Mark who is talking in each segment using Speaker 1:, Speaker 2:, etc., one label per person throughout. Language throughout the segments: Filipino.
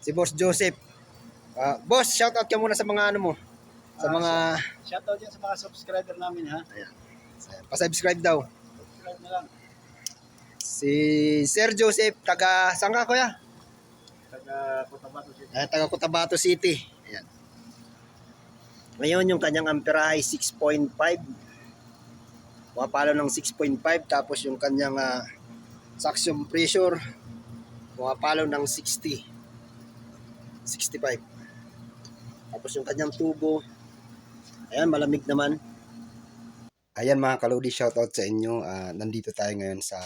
Speaker 1: Si Boss Joseph. Ah, boss, shout out ka muna sa mga ano mo. Sa
Speaker 2: Ah,
Speaker 1: mga
Speaker 2: Shoutout dyan sa mga subscriber namin ha.
Speaker 1: pa-subscribe daw.
Speaker 2: Subscribe na lang.
Speaker 1: Si Sir Joseph, taga saan ka kuya?
Speaker 2: Taga Cotabato City.
Speaker 1: Ah, taga Cotabato City. Ayan. Ngayon yung kanyang amperahe 6.5. Pumapalo ng 6.5 tapos yung kanyang ah, suction pressure pumapalo ng 60. 65. Tapos yung kanyang tubo ayan malamig naman. Ayan mga kaludi, shoutout sa inyo. Ah, nandito tayo ngayon sa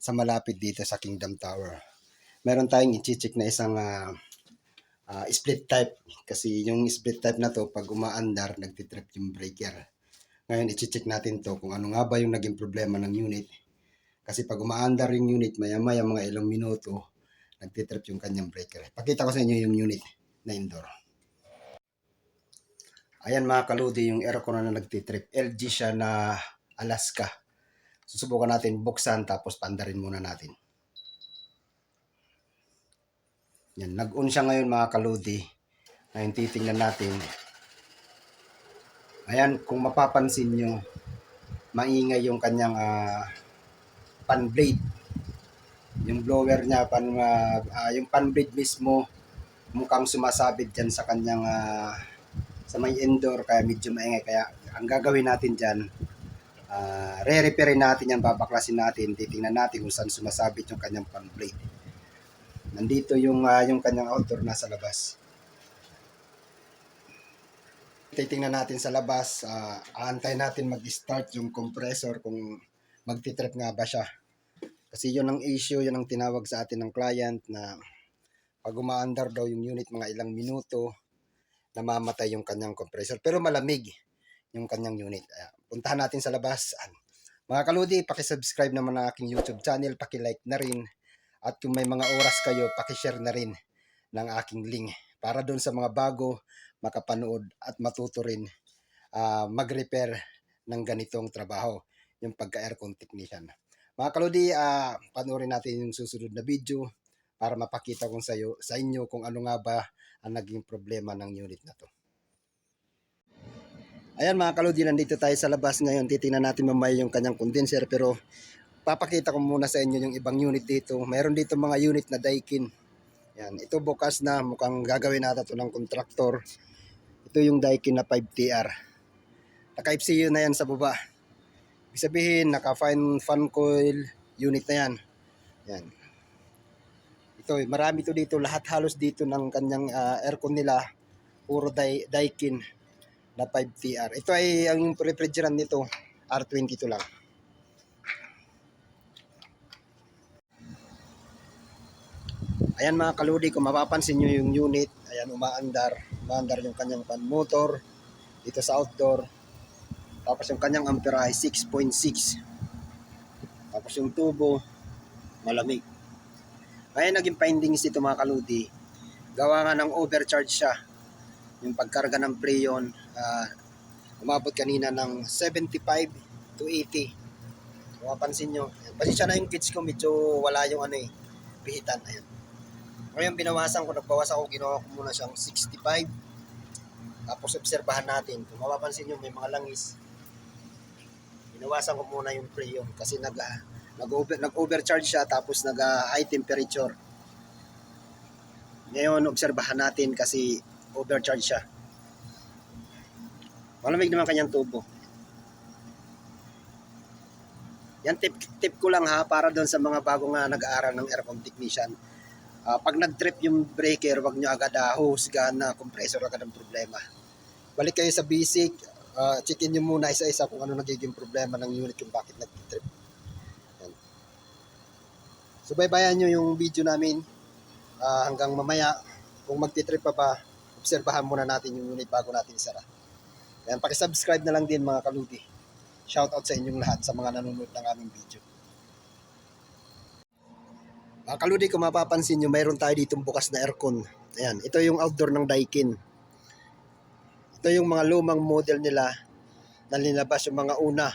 Speaker 1: sa malapit dito sa Kingdom Tower. Meron tayong i-check na isang ah, ah, split type kasi yung split type na to pag umaandar nagtitrip yung breaker. Ngayon i-check natin to kung ano nga ba yung naging problema ng unit. Kasi pag umaandar yung unit maya-maya mga ilang minuto nagtitrip yung kanyang breaker. Pakita ko sa inyo yung unit na indoor. Ayan mga kaludi yung aircon na nagtitrip. LG siya na Alaska. Susubukan natin buksan tapos pandarin muna natin. Yan, nag-on siya ngayon mga kaludi. Ngayon titingnan natin. Ayan, kung mapapansin nyo, maingay yung kanyang ah, pan blade. Yung blower niya, pan, ah, ah, yung pan mismo, mukhang sumasabit dyan sa kanyang ah, sa may indoor, kaya medyo maingay. Kaya ang gagawin natin dyan, ah, re-repair natin yan, babaklasin natin, titingnan natin kung saan sumasabit yung kanyang pan blade. Nandito yung ah, yung kanyang outdoor nasa labas. Titingnan natin sa labas, uh, aantay natin mag-start yung compressor kung magtitrip nga ba siya. Kasi yun ang issue, yun ang tinawag sa atin ng client na pag umaandar daw yung unit mga ilang minuto, namamatay yung kanyang compressor. Pero malamig yung kanyang unit. Ayan, puntahan natin sa labas. Mga kaludi, pakisubscribe naman ang aking YouTube channel, pakilike na rin. At kung may mga oras kayo, pakishare na rin ng aking link para doon sa mga bago makapanood at matuto rin ah, mag-repair ng ganitong trabaho, yung pagka-aircon technician. Mga kaludi, ah, panoorin natin yung susunod na video para mapakita ko sa, iyo, sa inyo kung ano nga ba ang naging problema ng unit na to. Ayan mga kaludi, nandito tayo sa labas ngayon. Titingnan natin mamaya yung kanyang condenser pero papakita ko muna sa inyo yung ibang unit dito. Mayroon dito mga unit na Daikin. Yan, ito bukas na mukhang gagawin natin ito ng kontraktor. Ito yung Daikin na 5TR. Naka-FCU na yan sa baba. Ibig sabihin, naka-fine fan coil unit na yan. Yan. Ito, marami to dito. Lahat halos dito ng kanyang ah, aircon nila. Puro Dai- Daikin na 5TR. Ito ay ang refrigerant nito. R22 lang. Ayan mga kaludi, kung mapapansin nyo yung unit, ayan umaandar. Umaandar yung kanyang pan motor dito sa outdoor. Tapos yung kanyang ampere ay 6.6. Tapos yung tubo, malamig. Ngayon naging findings dito mga kaludi, gawa nga ng overcharge siya. Yung pagkarga ng preyon, ah, umabot kanina ng 75 to 80. Kung mapansin nyo, pasensya na yung kids ko, medyo wala yung ano eh, pihitan. Ayan. Ngayon binawasan ko, nagbawas ako, ginawa ko muna siyang 65. Tapos obserbahan natin. Kung mapapansin nyo, may mga langis. Binawasan ko muna yung preyon kasi nag, ah, nag-over, nag-overcharge siya tapos nag-high temperature. Ngayon, obserbahan natin kasi overcharge siya. Malamig naman kanyang tubo. Yan tip, tip ko lang ha para doon sa mga bago nga nag-aaral ng aircon technician. Ah, pag nag-trip yung breaker, wag nyo agad uh, husgahan na compressor agad ang problema. Balik kayo sa basic, ah, checkin nyo muna isa-isa kung ano nagiging problema ng unit kung bakit nag-trip. Yan. Subaybayan nyo yung video namin ah, hanggang mamaya. Kung magti-trip pa ba, obserbahan muna natin yung unit bago natin isara. Yan, pakisubscribe na lang din mga kaludi. Shoutout sa inyong lahat sa mga nanonood ng aming video. Mga kaludi, kung mapapansin nyo, mayroon tayo ditong bukas na aircon. Ayan, ito yung outdoor ng Daikin. Ito yung mga lumang model nila na linabas yung mga una.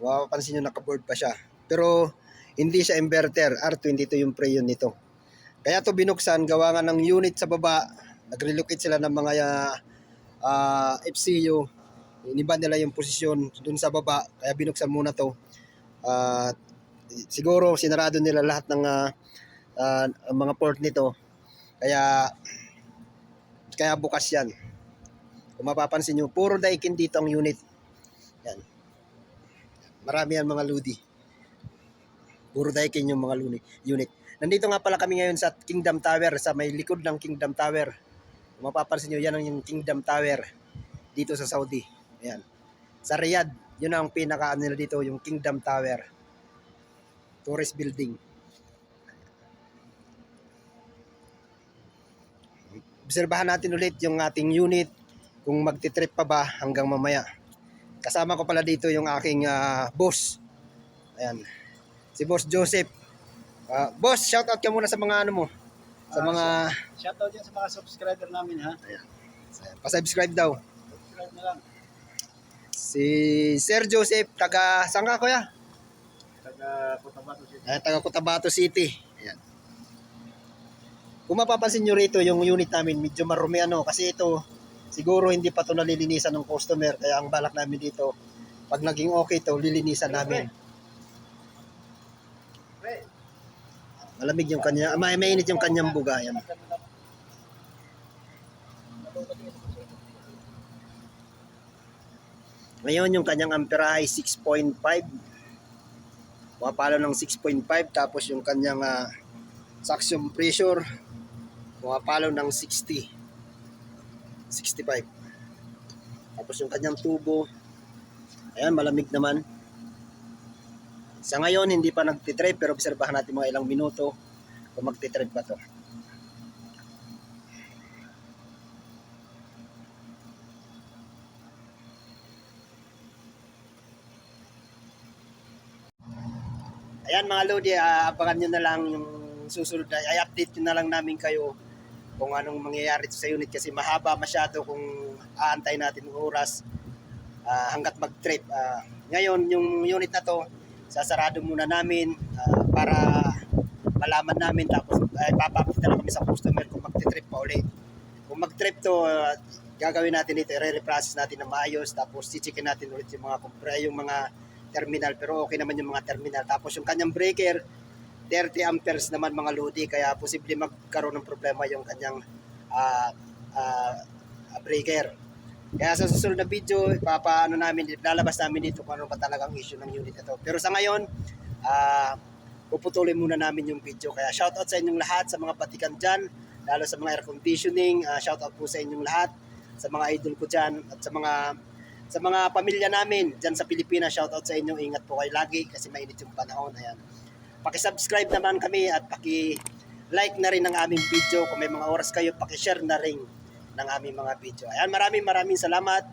Speaker 1: Mapapansin nyo, nakaboard pa siya. Pero hindi siya inverter. R22 yung preyon nito. Kaya to binuksan, gawa nga ng unit sa baba. Nag-relocate sila ng mga ah, FCU. Iniba nila yung posisyon dun sa baba. Kaya binuksan muna to. At siguro sinarado nila lahat ng ah, ah, mga port nito. Kaya kaya bukas yan. Kung mapapansin nyo, puro daikin dito ang unit. Yan. Marami yan mga ludi. Puro daikin yung mga luni, unit. Nandito nga pala kami ngayon sa Kingdom Tower, sa may likod ng Kingdom Tower. Kung mapapansin nyo, yan ang yung Kingdom Tower dito sa Saudi. Ayan. Sa Riyadh, yun ang pinaka ano nila dito, yung Kingdom Tower. Tourist building. Obserbahan natin ulit yung ating unit kung magti-trip pa ba hanggang mamaya. Kasama ko pala dito yung aking ah, boss. Ayan. Si Boss Joseph. Ah, boss, shout out ka muna sa mga ano mo. Sa
Speaker 2: Ah,
Speaker 1: mga
Speaker 2: Shoutout dyan sa mga subscriber namin ha.
Speaker 1: pa-subscribe daw.
Speaker 2: Subscribe na lang.
Speaker 1: Si Sir Joseph, taga saan ka kuya?
Speaker 2: Taga Cotabato City.
Speaker 1: Eh, taga Cotabato City. Ayan. Kung mapapansin nyo rito, yung unit namin medyo marumi ano, kasi ito, siguro hindi pa to nalilinisan ng customer, kaya ang balak namin dito, pag naging okay to, lilinisan namin. Malamig yung kanya, may mainit yung kanyang buga. Yan. Ngayon yung kanyang ampera ay 6.5. Pumapalo ng 6.5 tapos yung kanyang ah, suction pressure pumapalo ng 60. 65. Tapos yung kanyang tubo ayan malamig naman. Sa ngayon hindi pa nagtitrip pero obserbahan natin mga ilang minuto kung magtitrip ba to. Ayan mga Lodi, ah, abangan nyo na lang yung susunod na, ay update nyo na lang namin kayo kung anong mangyayari sa unit kasi mahaba masyado kung aantay natin ng oras ah, hanggat mag-trip. Ah, ngayon, yung unit na to, sasarado muna namin ah, para malaman namin tapos ay papapit na kami sa customer kung magti-trip pa ulit. Kung mag-trip to, ah, gagawin natin ito, i-reprocess natin na maayos tapos chichikin natin ulit yung mga kumpre, yung mga terminal pero okay naman yung mga terminal. Tapos yung kanyang breaker, 30 amperes naman mga lodi kaya posible magkaroon ng problema yung kanyang ah, ah, breaker. Kaya sa susunod na video, papaano namin, lalabas namin dito kung ano ba talagang issue ng unit ito. Pero sa ngayon, ah, puputuloy muna namin yung video. Kaya shoutout sa inyong lahat, sa mga batikan dyan, lalo sa mga air conditioning, ah, shoutout po sa inyong lahat, sa mga idol ko dyan, at sa mga sa mga pamilya namin dyan sa Pilipinas, shoutout sa inyo, ingat po kayo lagi kasi mainit yung panahon. Ayan. Paki-subscribe naman kami at paki-like na rin ng aming video. Kung may mga oras kayo, paki-share na rin ng aming mga video. Ayan, maraming maraming salamat.